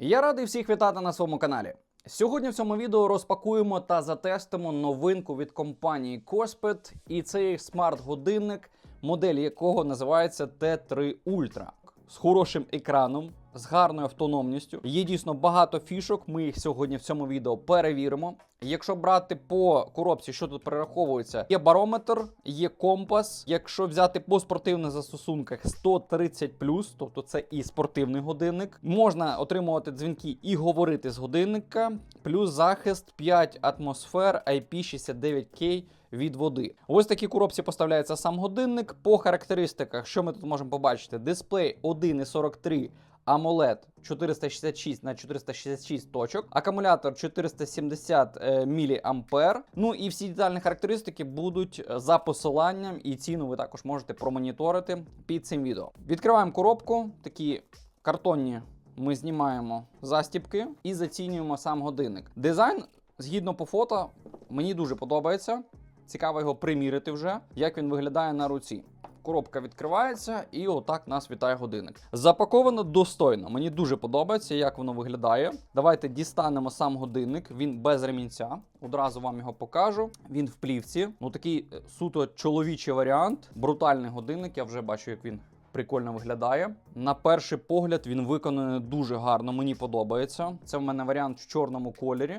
Я радий всіх вітати на своєму каналі. Сьогодні в цьому відео розпакуємо та затестимо новинку від компанії Cospet, і це смарт-годинник, модель якого називається T3 Ultra. З хорошим екраном, з гарною автономністю. Є дійсно багато фішок. Ми їх сьогодні в цьому відео перевіримо. Якщо брати по коробці, що тут перераховується, є барометр, є компас. Якщо взяти по спортивних застосунках 130 тобто це і спортивний годинник. Можна отримувати дзвінки і говорити з годинника, плюс захист 5 атмосфер IP69K від води. Ось такі коробці поставляється сам годинник. По характеристиках, що ми тут можемо побачити? Дисплей 1,43 AMOLED 466 на 466 точок, акумулятор 470 е, мА. Ну і всі детальні характеристики будуть е, за посиланням, і ціну ви також можете промоніторити під цим відео. Відкриваємо коробку, такі картонні. Ми знімаємо застіпки і зацінюємо сам годинник. Дизайн, згідно по фото, мені дуже подобається. Цікаво його примірити вже, як він виглядає на руці. Коробка відкривається, і отак нас вітає годинник. Запаковано достойно. Мені дуже подобається, як воно виглядає. Давайте дістанемо сам годинник. Він без ремінця. Одразу вам його покажу. Він в плівці. Ну такий е, суто чоловічий варіант. Брутальний годинник. Я вже бачу, як він. Прикольно виглядає. На перший погляд він виконаний дуже гарно, мені подобається. Це в мене варіант в чорному кольорі.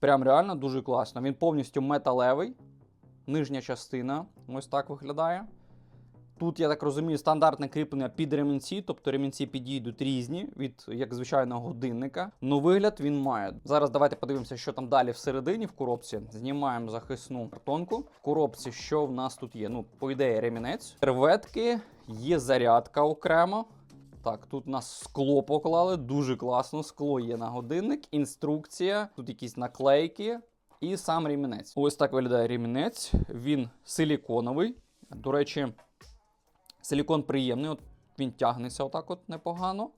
Прям реально дуже класно. Він повністю металевий. Нижня частина ось так виглядає. Тут, я так розумію, стандартне кріплення під ремінці, тобто ремінці підійдуть різні від як звичайного годинника. Ну вигляд він має. Зараз давайте подивимося, що там далі всередині в коробці. Знімаємо захисну картонку. В коробці що в нас тут є? Ну, по ідеї, ремінець. Серветки, є зарядка окремо. Так, тут у нас скло поклали, дуже класно. Скло є на годинник, інструкція, тут якісь наклейки і сам ремінець. Ось так виглядає ремінець. Він силіконовий. До речі, силікон приємний, от він тягнеться отак от непогано.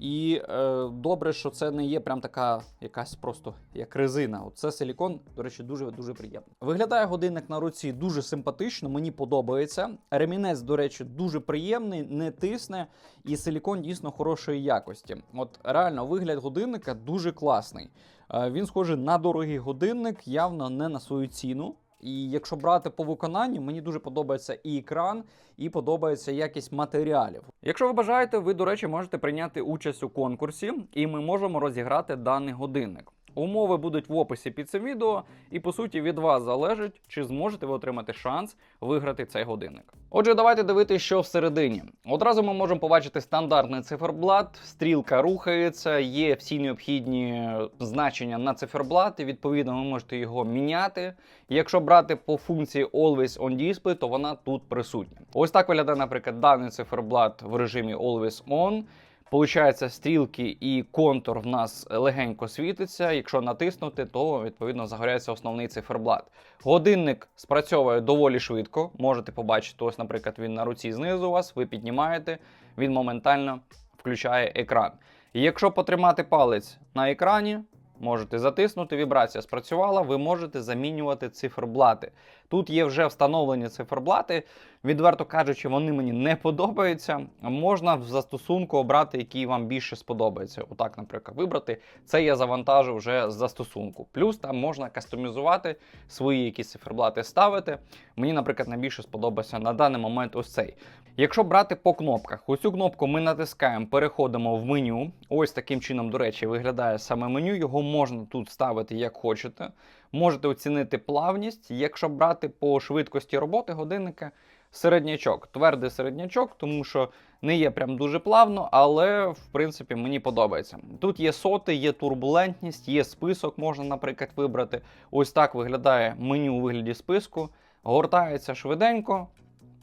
І е, добре, що це не є прям така якась просто як резина. От Це силікон, до речі, дуже дуже приємно. Виглядає годинник на руці дуже симпатично, мені подобається. Ремінець, до речі, дуже приємний, не тисне, і силікон дійсно хорошої якості. От реально вигляд годинника дуже класний. Е, він схожий на дорогий годинник, явно не на свою ціну. І якщо брати по виконанню, мені дуже подобається і екран, і подобається якість матеріалів. Якщо ви бажаєте, ви, до речі, можете прийняти участь у конкурсі, і ми можемо розіграти даний годинник. Умови будуть в описі під цим відео, і по суті від вас залежить, чи зможете ви отримати шанс виграти цей годинник. Отже, давайте дивитися, що всередині. Одразу ми можемо побачити стандартний циферблат, стрілка рухається, є всі необхідні значення на циферблат, і відповідно ви можете його міняти. Якщо брати по функції Always on Display, то вона тут присутня. Ось так виглядає, наприклад, даний циферблат в режимі Always On. Получається, стрілки і контур в нас легенько світиться. Якщо натиснути, то відповідно загоряється основний циферблат. Годинник спрацьовує доволі швидко. Можете побачити, ось, наприклад, він на руці знизу вас, ви піднімаєте, він моментально включає екран. І якщо потримати палець на екрані, можете затиснути, вібрація спрацювала, ви можете замінювати циферблати. Тут є вже встановлені циферблати. Відверто кажучи, вони мені не подобаються. Можна в застосунку обрати, який вам більше сподобається. Отак, наприклад, вибрати. Це я завантажу вже з застосунку. Плюс там можна кастомізувати свої якісь циферблати ставити. Мені, наприклад, найбільше сподобався на даний момент ось цей. Якщо брати по кнопках, ось цю кнопку ми натискаємо, переходимо в меню. Ось таким чином, до речі, виглядає саме меню. Його можна тут ставити як хочете. Можете оцінити плавність. Якщо брати по швидкості роботи годинника, середнячок, твердий середнячок, тому що не є прям дуже плавно, але в принципі мені подобається. Тут є соти, є турбулентність, є список, можна, наприклад, вибрати. Ось так виглядає меню у вигляді списку. Гортається швиденько,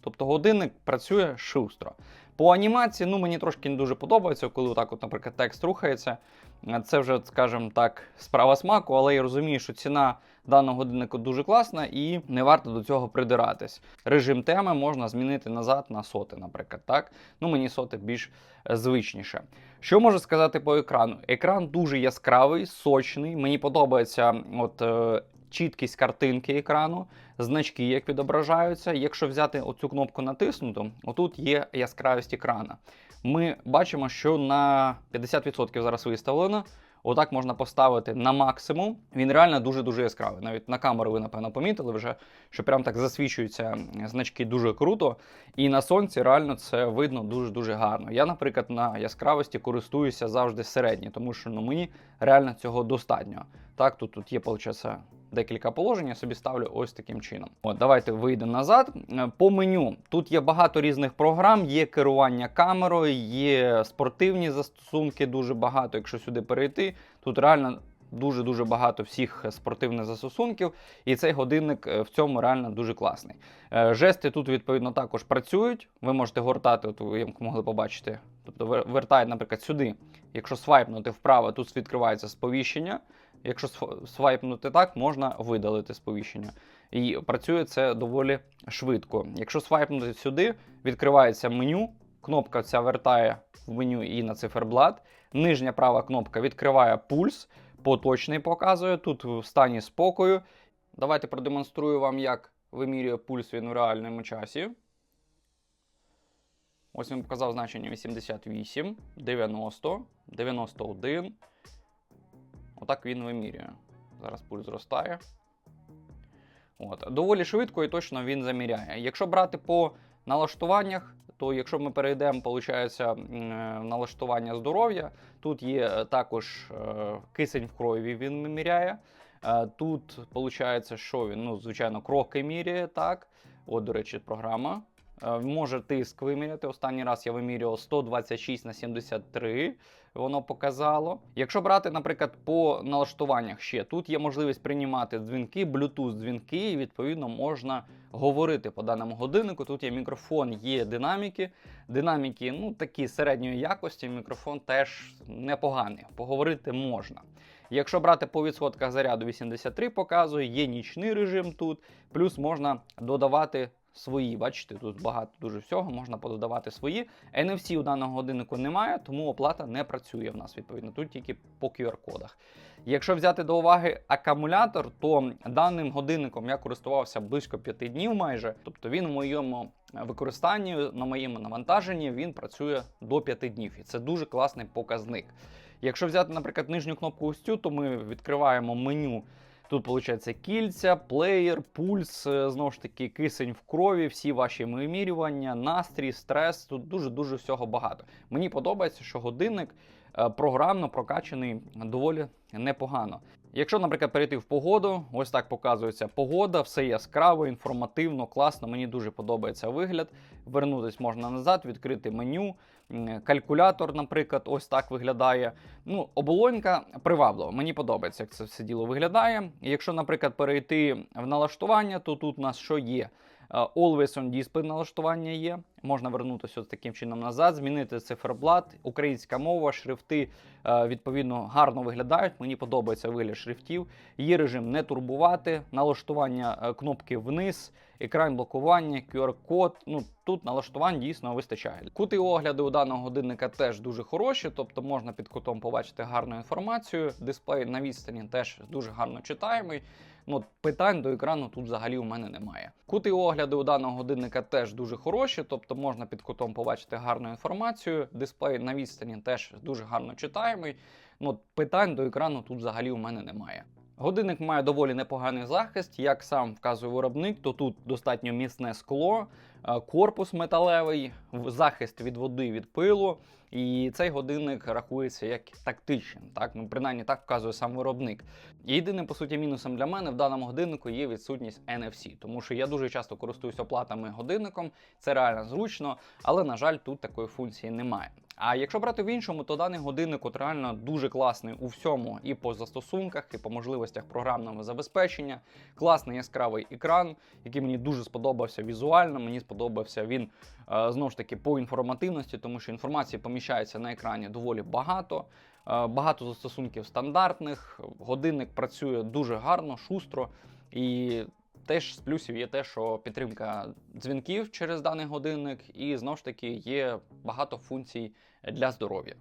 тобто годинник працює шустро. По анімації, ну мені трошки не дуже подобається, коли так, от, наприклад, текст рухається. Це вже, скажімо так, справа смаку, але я розумію, що ціна даного годиннику дуже класна і не варто до цього придиратись. Режим теми можна змінити назад на соти, наприклад. так? Ну мені соти більш е, звичніше. Що можу сказати по екрану? Екран дуже яскравий, сочний. Мені подобається от. Чіткість картинки екрану, значки, як відображаються. Якщо взяти оцю кнопку натиснуту, отут є яскравість екрана. ми бачимо, що на 50% зараз виставлено. Отак можна поставити на максимум. Він реально дуже-дуже яскравий. Навіть на камеру ви, напевно, помітили вже, що прям так засвічуються значки дуже круто. І на сонці реально це видно дуже-дуже гарно. Я, наприклад, на яскравості користуюся завжди середньо, тому що ну, мені реально цього достатньо. Так, тут, тут є, виходить, декілька положень, я собі ставлю ось таким чином. От, давайте вийдемо назад. Е, По меню тут є багато різних програм, є керування камерою, є спортивні застосунки, дуже багато. Якщо сюди перейти, тут реально. Дуже-дуже багато всіх спортивних застосунків, і цей годинник е, в цьому реально дуже класний. Е, Жести тут, відповідно, також працюють. Ви можете гортати, от ви могли побачити. Тобто вер- вертають, наприклад, сюди. Якщо свайпнути вправо, тут відкривається сповіщення. Якщо свайпнути так, можна видалити сповіщення. І працює це доволі швидко. Якщо свайпнути сюди, відкривається меню, кнопка ця вертає в меню і на циферблат. Нижня права кнопка відкриває пульс, поточний показує, тут в стані спокою. Давайте продемонструю вам, як вимірює пульс він в реальному часі. Ось він показав значення 88, 90, 91. Отак він вимірює. Зараз пульс зростає. От. Доволі швидко і точно він заміряє. Якщо брати по налаштуваннях, то якщо ми перейдемо, виходить, налаштування здоров'я, тут є е, також е, кисень в крові, він виміряє. Е, Тут виходить, що він, ну, звичайно, кроки міряє, так. От, до речі, програма. Е, Може тиск виміряти. Останній раз я вимірював 126 на 73. Воно показало. Якщо брати, наприклад, по налаштуваннях ще тут є можливість приймати дзвінки, Bluetooth дзвінки, і відповідно можна говорити по даному годиннику. Тут є мікрофон, є динаміки. Динаміки, ну такі середньої якості. Мікрофон теж непоганий. Поговорити можна. Якщо брати по відсотках заряду 83 показує, є нічний режим тут, плюс можна додавати свої. Бачите, тут багато дуже всього, можна пододавати свої. NFC у даного годиннику немає, тому оплата не працює в нас відповідно. Тут тільки по QR-кодах. Якщо взяти до уваги акумулятор, то даним годинником я користувався близько 5 днів майже. Тобто він в моєму використанні, на моєму навантаженні, він працює до 5 днів. І це дуже класний показник. Якщо взяти, наприклад, нижню кнопку ось то ми відкриваємо меню. Тут виходить кільця, плеєр, пульс, е, знову ж таки, кисень в крові, всі ваші вимірювання, настрій, стрес. Тут дуже-дуже всього багато. Мені подобається, що годинник е, програмно прокачаний доволі непогано. Якщо, наприклад, перейти в погоду, ось так показується погода, все яскраво, інформативно, класно. Мені дуже подобається вигляд. Вернутись можна назад, відкрити меню. Калькулятор, наприклад, ось так виглядає. Ну, оболонька приваблива. Мені подобається, як це все діло виглядає. Якщо, наприклад, перейти в налаштування, то тут у нас що є? Е, Always on display налаштування є. Можна вернутися ось таким чином назад, змінити циферблат, українська мова, шрифти е, відповідно гарно виглядають. Мені подобається вигляд шрифтів. Є режим не турбувати, налаштування е, кнопки вниз, екран блокування, QR-код. Ну тут налаштувань дійсно вистачає. Кути огляду у даного годинника теж дуже хороші, тобто можна під кутом побачити гарну інформацію. Дисплей на відстані теж дуже гарно читаємий. Ну, питань до екрану тут взагалі у мене немає. Кути огляду у даного годинника теж дуже хороші, тобто можна під кутом побачити гарну інформацію. Дисплей на відстані теж дуже гарно читаємий. Ну, питань до екрану тут взагалі у мене немає. Годинник має доволі непоганий захист, як сам вказує виробник, то тут достатньо міцне скло, е, корпус металевий, захист від води від пилу. І цей годинник рахується як тактичний. Так, ну принаймні так вказує сам виробник. Єдиним, по суті, мінусом для мене в даному годиннику є відсутність NFC, тому що я дуже часто користуюсь оплатами годинником, це реально зручно, але на жаль, тут такої функції немає. А якщо брати в іншому, то даний годинник от реально дуже класний у всьому, і по застосунках, і по можливостях програмного забезпечення. Класний яскравий екран, який мені дуже сподобався візуально. Мені сподобався він знову ж таки по інформативності, тому що інформації поміщається на екрані доволі багато. Е, Багато застосунків стандартних. Годинник працює дуже гарно, шустро і. Теж з плюсів є те, що підтримка дзвінків через даний годинник, і знову ж таки є багато функцій для здоров'я.